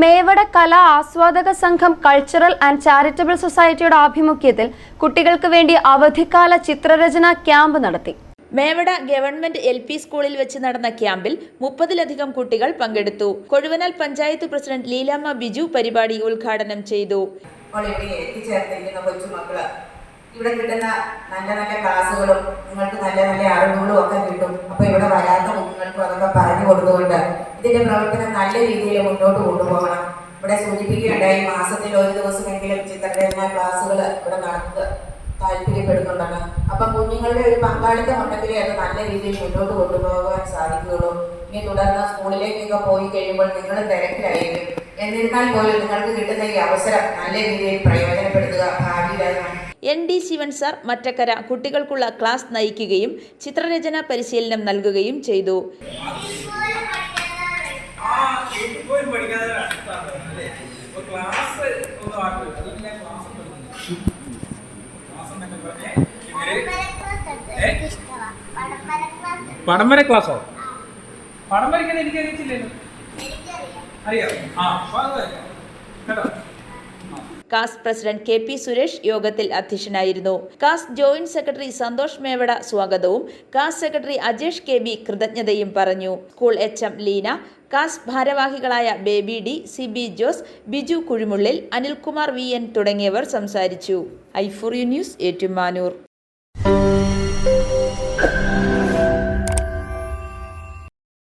മേവട കലാ ആസ്വാദക സംഘം cultural and charitable സൊസൈറ്റിയുടെ ആഭിമുഖ്യത്തിൽ കുട്ടികൾക്ക് വേണ്ടി അവധിക്കാല ചിത്രരചന ക്യാമ്പ് നടത്തി. മേവട ഗവൺമെന്റ് എൽ പി സ്കൂളിൽ വെച്ച് നടന്ന ക്യാമ്പിൽ മുപ്പതിലധികം കുട്ടികൾ പങ്കെടുത്തു. കൊഴുവനാൽ പഞ്ചായത്ത് പ്രസിഡന്റ് ലീലാമ്മ ബിജു പരിപാടി ഉദ്ഘാടനം ചെയ്തു. എത്തിച്ചേർന്നിരിക്കുന്ന കൊച്ചുമക്കൾ ഇവിടെ കിട്ടുന്ന നല്ല നല്ല ക്ലാസ്സുകളും നിങ്ങൾക്ക് നല്ല നല്ല അറിവുകളും ഒക്കെ കിട്ടും. അപ്പൊ ഇവിടെ വരാത്ത കുഞ്ഞുങ്ങൾക്കും അതൊക്കെ പറഞ്ഞു കൊടുത്തുകൊണ്ട് ഇതിന്റെ പ്രവർത്തനം നല്ല രീതിയിൽ മുന്നോട്ട് കൊണ്ടുപോകണം. ഇവിടെ സൂചിപ്പിക്കുകയുണ്ടായി മാസത്തിൽ ഒരു ദിവസമെങ്കിലും ചിത്രരചന ക്ലാസ്സുകൾ ഇവിടെ നടത്തുക താല്പര്യപ്പെടുന്നുണ്ടെന്ന്. അപ്പൊ കുഞ്ഞുങ്ങളുടെ ഒരു പങ്കാളിത്തം ഉണ്ടെങ്കിലേ അത് നല്ല രീതിയിൽ മുന്നോട്ട് കൊണ്ടുപോകാൻ സാധിക്കുകയുള്ളൂ. ഇനി തുടർന്ന് സ്കൂളിലേക്കൊക്കെ പോയി കഴിയുമ്പോൾ നിങ്ങൾ തിരക്കിലായിരിക്കും. എന്നിരുന്നാൽ പോലും നിങ്ങൾക്ക് കിട്ടുന്ന ഈ അവസരം നല്ല രീതിയിൽ പ്രയോജനപ്പെടുത്തുക ഭാവിയിൽ N D Shivan sir Mattakkara കുട്ടികൾക്കുള്ള ക്ലാസ് നയിക്കുകയും ചിത്രരചന പരിശീലനം നൽകുകയും ചെയ്തു ആ എനിക്ക് പോയി പഠിക്കാതെ അടുത്താണ് അല്ലേ അപ്പൊ ക്ലാസ് ഒന്ന് ആക്കുക അതുകൊണ്ട് ഞാൻ ക്ലാസ് പഠിക്കുന്നു പറഞ്ഞേ ഇവർ പടം വര ക്ലാസ്സോ പടം വരയ്ക്കാൻ എനിക്ക് അറിയത്തില്ലല്ലോ അറിയാം ആ കേട്ടോ? കാസ് പ്രസിഡന്റ് കെ പി സുരേഷ് യോഗത്തിൽ അധ്യക്ഷനായിരുന്നു. കാസ് ജോയിന്റ് സെക്രട്ടറി സന്തോഷ് മേവട സ്വാഗതവും കാസ് സെക്രട്ടറി അജേഷ് കെ ബി കൃതജ്ഞതയും പറഞ്ഞു. സ്കൂൾ എച്ച് എം ലീന കാസ് ഭാരവാഹികളായ Baby D C B Jose Biju Kuzhimullil Anilkumar V N തുടങ്ങിയവർ സംസാരിച്ചു. I for you news Ettumanoor.